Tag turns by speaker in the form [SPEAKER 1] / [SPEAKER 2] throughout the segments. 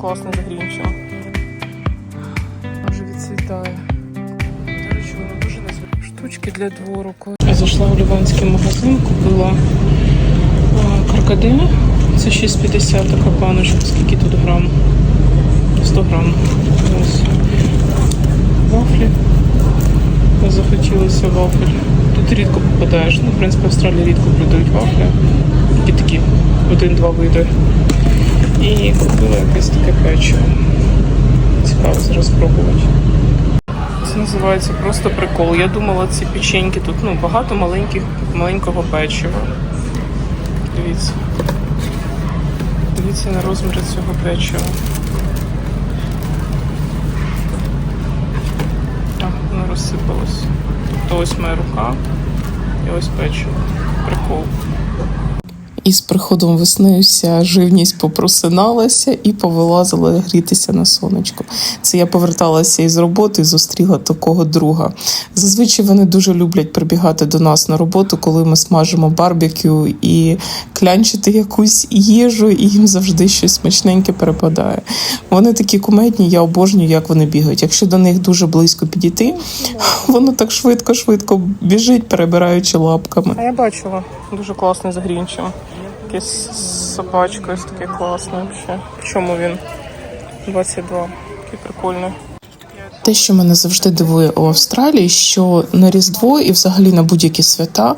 [SPEAKER 1] класне загрінчено. Вже відцвітає. До речі, воно дуже незвичайне. Штучки для двору. Я зайшла в Ліванський магазин, купила а. Це 6,50 така баночка. Скільки тут грам? 100 грам. Ось. Вафлі. Захотілося вафель. Тут рідко попадаєш. Ну, в принципі, в Австралії рідко продають вафлі. Тільки такі один-два види. І купила якесь таке печиво. Цікаво зараз спробувати. Це називається просто прикол. Я думала, ці печеньки тут ну, багато маленьких, маленького печива. Дивіться. Дивіться на розмір цього печива. Так, воно розсипалось. Тобто ось моя рука і ось печиво. Прикол. І з приходом весни вся живність попросиналася і повилазила грітися на сонечко. Це я поверталася із роботи і зустріла такого друга. Зазвичай вони дуже люблять прибігати до нас на роботу, коли ми смажимо барбекю і клянчити якусь їжу, і їм завжди щось смачненьке перепадає. Вони такі кумедні, я обожнюю, як вони бігають. Якщо до них дуже близько підійти, воно так швидко-швидко біжить, перебираючи лапками. А я бачила дуже класний загрінчив. Якийсь з собачкою, такий класний взагалі. Чому він? 22. Такий прикольний. Те, що мене завжди дивує у Австралії, що на Різдво і взагалі на будь-які свята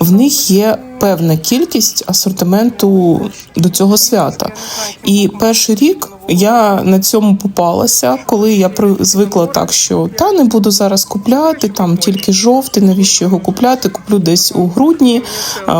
[SPEAKER 1] в них є певна кількість асортименту до цього свята. І перший рік я на цьому попалася, коли я звикла так, що та не буду зараз купляти, там тільки жовтий, навіщо його купляти? Куплю десь у грудні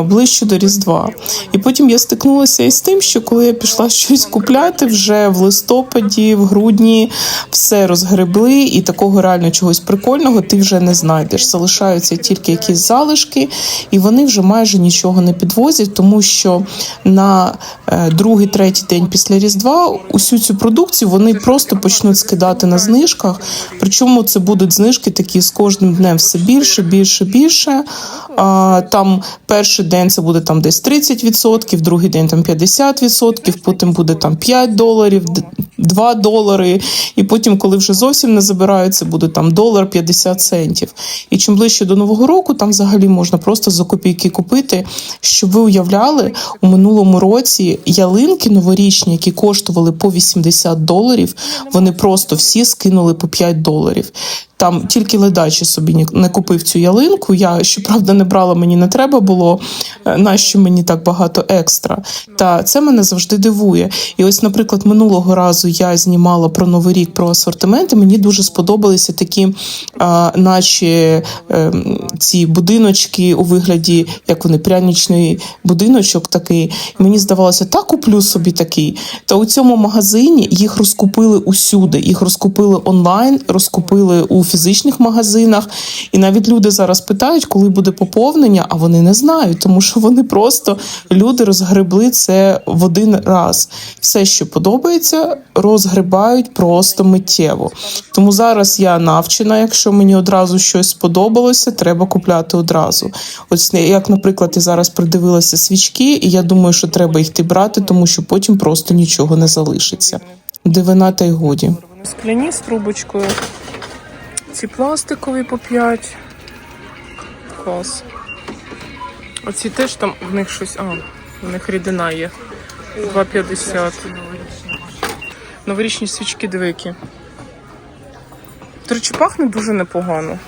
[SPEAKER 1] ближче до Різдва. І потім я стикнулася із тим, що коли я пішла щось купляти, вже в листопаді, в грудні все розгребли, і такого реально чогось прикольного ти вже не знайдеш. Залишаються тільки якісь залишки, і вони вже майже нічого не підвозять, тому що на е, другий, третій день після Різдва усю цю продукцію вони просто почнуть скидати на знижках. Причому це будуть знижки такі з кожним днем все більше, більше, більше. А, там перший день це буде там десь 30%, другий день там 50%, потім буде там 5 доларів, 2 долари. І потім, коли вже зовсім не забирають, це буде там долар 50 центів. І чим ближче до нового року, там взагалі можна просто за копійки купити. Щоб ви уявляли, у минулому році ялинки новорічні, які коштували по 80 доларів, вони просто всі скинули по 5 доларів. Там тільки ледачі собі не купив цю ялинку. Я щоправда не брала, мені не треба було. е, Нащо мені так багато екстра? Та це мене завжди дивує. І ось, наприклад, минулого разу я знімала про новий рік про асортименти. Мені дуже сподобалися такі, а, наче ем, ці будиночки у вигляді, як вони прянічний будиночок такий. Мені здавалося, та куплю собі такий. Та у цьому магазині їх розкупили усюди. Їх розкупили онлайн, розкупили у фізичних магазинах. І навіть люди зараз питають, коли буде поповнення, а вони не знають, тому що вони просто люди розгребли це в один раз. Все, що подобається, розгрибають просто миттєво. Тому зараз я навчена, якщо мені одразу щось сподобалося, треба купляти одразу. Ось як, наприклад, я зараз придивилася свічки, і я думаю, що треба їх ти брати, тому що потім просто нічого не залишиться. Дивина та й годі. Скляні з трубочкою. Ці пластикові по 5. Клас. Оці теж там в них щось. А, в них рідина є. 2,50. Новорічні свічки дивики. До речі, пахне дуже непогано.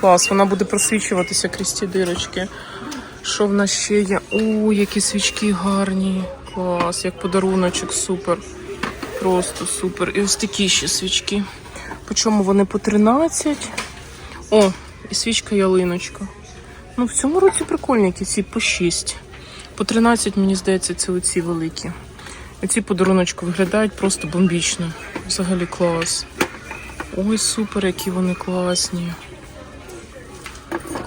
[SPEAKER 1] Клас, вона буде просвічуватися крізь ті дирочки. Що в нас ще є? О, які свічки гарні. Клас, як подаруночок, супер. Просто супер. І ось такі ще свічки. По чому вони по 13. О, і свічка ялиночка. Ну, в цьому році прикольні ці по 6. По 13, мені здається, це оці великі. Оці подаруночки виглядають просто бомбічно. Взагалі клас. Ой, супер, які вони класні.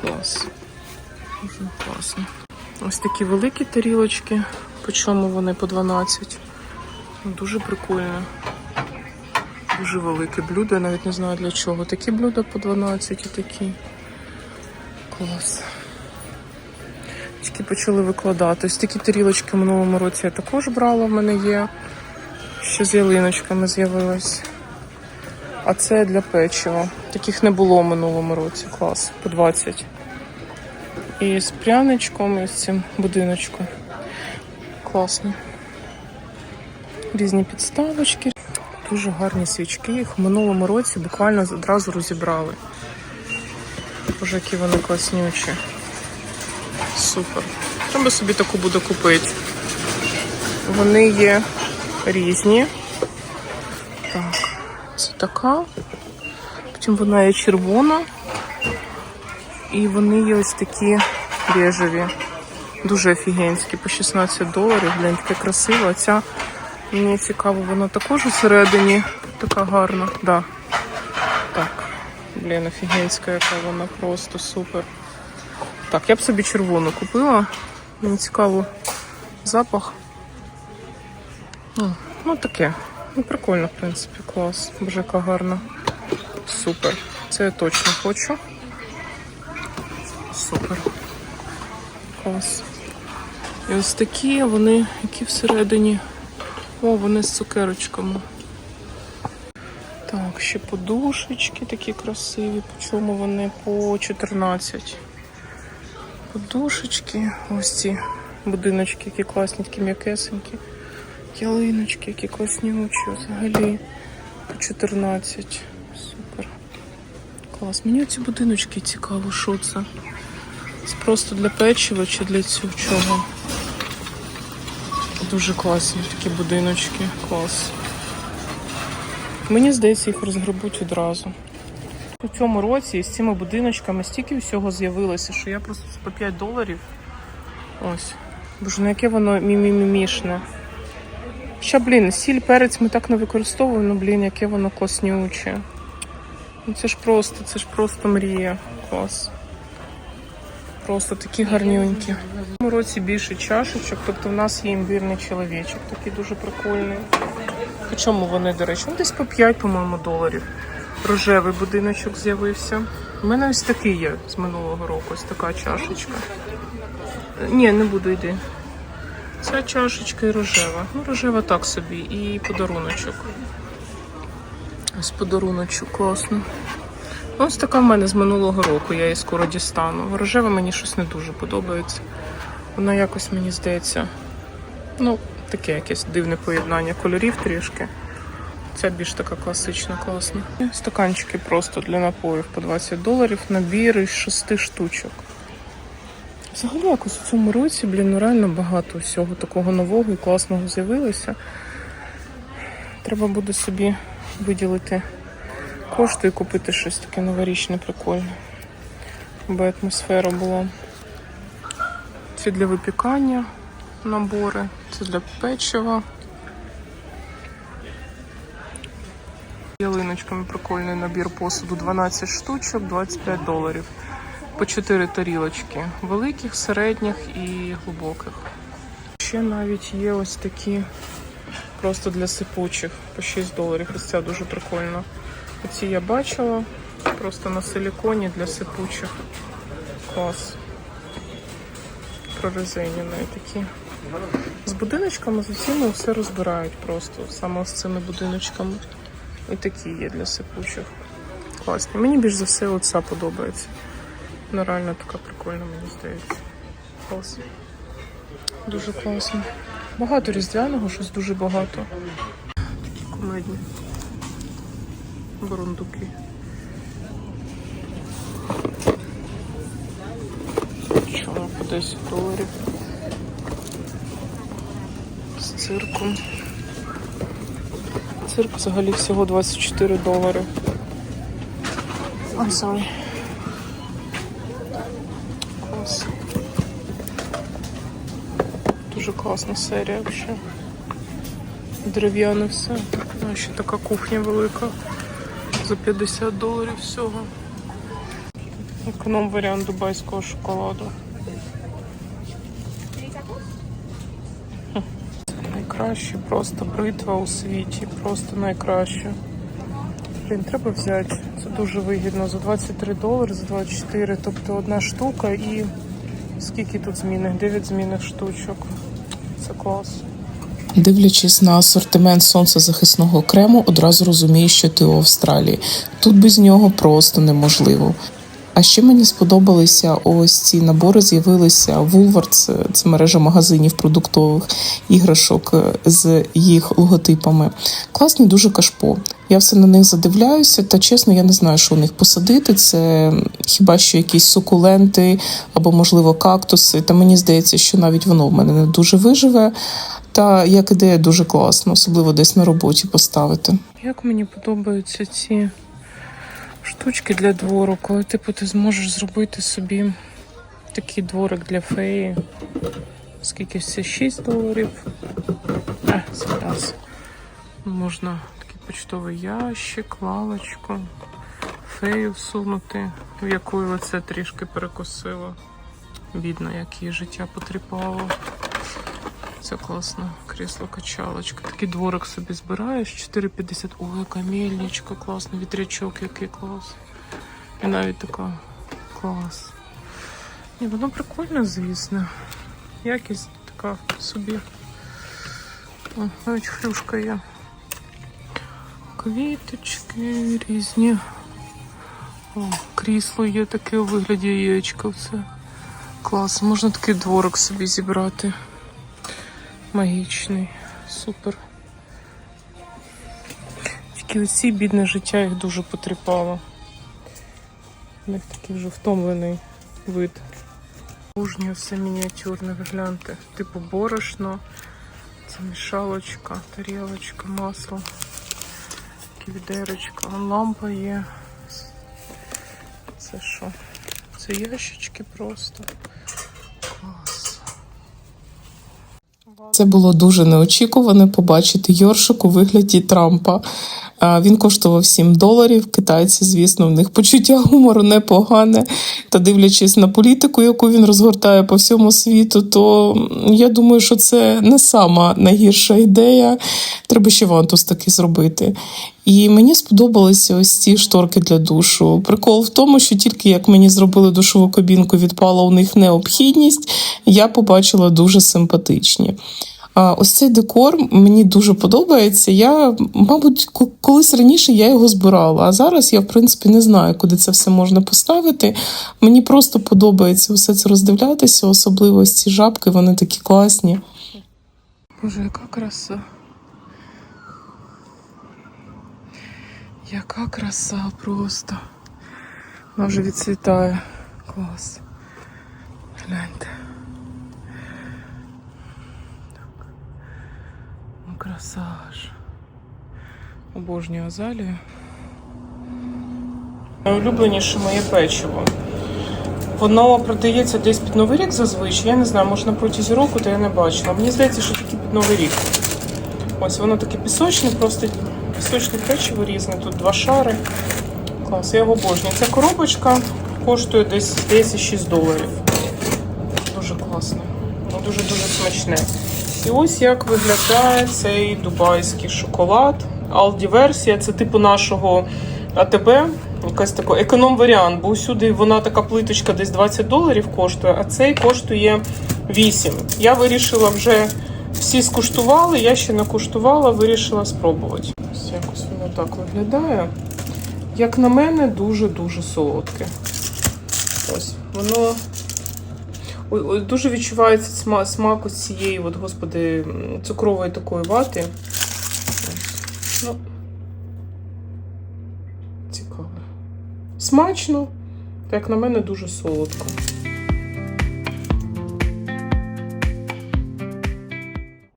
[SPEAKER 1] Клас. Класно. Ось такі великі тарілочки. По чому вони по 12. Ну, Дуже прикольно. Дуже велике блюдо, я навіть не знаю для чого. Такі блюда по 12 і такі. Клас. Тільки почали викладати. Ось такі тарілочки в минулому році я також брала, в мене є. Ще з ялиночками з'явилось. А це для печива. Таких не було в минулому році. Клас. По 20. І з пряничком, і з цим будиночком. Класно. Різні підставочки. Дуже гарні свічки. Їх в минулому році буквально одразу розібрали. Боже, які вони класнючі. Супер. Треба собі таку буду купити. Вони є різні. Так, це така. Потім вона є червона. І вони є ось такі бежеві. Дуже офігенські, по 16 доларів. Блін, таке красиво. А ця мені цікаво, вона також усередині така гарна. Да. Так. Блін, офігенська, яка вона просто супер. Так, я б собі червону купила. Мені цікаво запах. Ну таке. Ну, прикольно, в принципі, клас. Боже, яка гарна. Супер. Це я точно хочу. Супер. Клас. І ось такі вони, які всередині. О, вони з цукерочками. Так, ще подушечки такі красиві. По чому вони? По 14. Подушечки. Ось ці будиночки, які класні, такі м'якесенькі. Ялиночки, які класнючі взагалі. По 14. Супер. Клас. Мені ці будиночки цікаво, що це. Це просто для печива чи для цього чого? Дуже класні такі будиночки. Клас. Мені здається, їх розгребуть одразу. У цьому році з цими будиночками стільки всього з'явилося, що я просто по 5 доларів. Ось. Боже, ну яке воно мімімімішне. Ще, блін, сіль, перець ми так не використовуємо, ну блін, яке воно класнюче. Ну це ж просто, це ж просто мрія. Клас. Просто такі гарнюнькі. В цьому році більше чашечок, тобто в нас є імбірний чоловічок, такий дуже прикольний. По чому вони, до речі? Ну, десь по 5, по-моєму, доларів. Рожевий будиночок з'явився. У мене ось такий є з минулого року, ось така чашечка. Ні, не буду йти. Ця чашечка і рожева. Ну, рожева так собі. І подаруночок. Ось подаруночок, класно. Ось така в мене з минулого року, я її скоро дістану. Рожева мені щось не дуже подобається. Вона якось, мені здається, ну, таке якесь дивне поєднання кольорів трішки. Ця більш така класична, класна. Стаканчики просто для напоїв по 20 доларів, набір із 6 штучок. Взагалі якось у цьому році, блін, ну реально багато всього такого нового і класного з'явилося. Треба буде собі виділити кошти і купити щось таке новорічне, прикольне. Аби атмосфера була. Це для випікання набори, це для печива. Ялиночками прикольний набір посуду 12 штучок, 25 доларів. По 4 тарілочки великих, середніх і глибоких. Ще навіть є ось такі просто для сипучих по 6 доларів. Ось ця дуже прикольна. Оці я бачила просто на силіконі для сипучих. Клас. Прорезинені такі. З будиночками з усіма все розбирають просто. Саме з цими будиночками. І такі є для сипучих. Класні. Мені більш за все оця подобається. Вона реально така прикольна, мені здається. Клас. Дуже класно. Багато різдвяного, щось дуже багато. Такі кумедні. Бурундуки. Чому по 10 доларів? З цирком. Цирк взагалі всього 24 долари. I'm sorry. Клас. Дуже класна серія взагалі. Дерев'яне все. А ще така кухня велика. За 50 доларів всього. Економ варіант дубайського шоколаду. Найкраще просто бритва у світі. Просто найкраще. Блін, треба взяти. Це дуже вигідно. За 23 долари, за 24. Тобто одна штука і скільки тут змінних? 9 змінних штучок. Це клас. Дивлячись на асортимент сонцезахисного крему, одразу розумієш, що ти у Австралії. Тут без нього просто неможливо. А ще мені сподобалися ось ці набори. З'явилися Woolworths, це мережа магазинів продуктових іграшок з їх логотипами. Класні дуже кашпо. Я все на них задивляюся, та чесно, я не знаю, що у них посадити. Це хіба що якісь сукуленти або, можливо, кактуси. Та мені здається, що навіть воно в мене не дуже виживе. Та як ідея дуже класно, особливо десь на роботі поставити. Як мені подобаються ці штучки для двору, коли типу ти зможеш зробити собі такий дворик для феї. Скільки це 6 доларів. А, зараз. Можна такий почтовий ящик, лавочку, фею всунути, в яку оце трішки перекосило. Бідно, як її життя потріпало. Це класно. Крісло качалочка. Такий дворик собі збираєш. 4,50. Ой, яка мельничка, класно. Вітрячок, який клас. І навіть така клас. Ні, воно прикольно, звісно. Якість така собі. О, навіть хрюшка є. Квіточки різні. О, крісло є таке у вигляді яєчка. Це клас. Можна такий дворик собі зібрати. Магічний. Супер. Тільки оці бідне життя їх дуже потріпало. У них такий вже втомлений вид. Кужня все мініатюрне, гляньте. Типу борошно, це мішалочка, тарілочка, масло, відерочка, Вон лампа є. Це що? Це ящички просто.
[SPEAKER 2] Це було дуже неочікувано побачити Йоршик у вигляді Трампа. Він коштував 7 доларів. Китайці, звісно, в них почуття гумору непогане. Та дивлячись на політику, яку він розгортає по всьому світу, то я думаю, що це не сама найгірша ідея. Треба ще вантус таки зробити. І мені сподобалися ось ці шторки для душу. Прикол в тому, що тільки як мені зробили душову кабінку, відпала у них необхідність, я побачила дуже симпатичні. Ось цей декор мені дуже подобається. Я, мабуть, ко- колись раніше я його збирала, а зараз я, в принципі, не знаю, куди це все можна поставити. Мені просто подобається все це роздивлятися, особливо ось ці жабки, вони такі класні.
[SPEAKER 1] Боже, яка краса. Яка краса просто. Вона вже відцвітає. Клас. Гляньте. Ну, краса ж. Обожнюю азалію. Найулюбленіше моє печиво. Воно продається десь під Новий рік зазвичай. Я не знаю, може на протязі року, то я не бачила. Мені здається, що тільки під Новий рік. Ось воно таке пісочне, просто пісочне печиво різне. Тут два шари. Клас, я його обожнюю. Ця коробочка коштує десь здається 6 доларів. Дуже класно. Ну, дуже-дуже смачне. І ось як виглядає цей дубайський шоколад. Aldi версія це типу нашого АТБ. Якась така економ-варіант, бо усюди вона така плиточка десь 20 доларів коштує, а цей коштує 8. Я вирішила вже всі скуштували, я ще не куштувала, вирішила спробувати. Ось якось воно так виглядає. Як на мене, дуже-дуже солодке. Ось, воно дуже відчувається сма- смак ось цієї, от, господи, цукрової такої вати. Ну, цікаво. Смачно, як на мене, дуже солодко.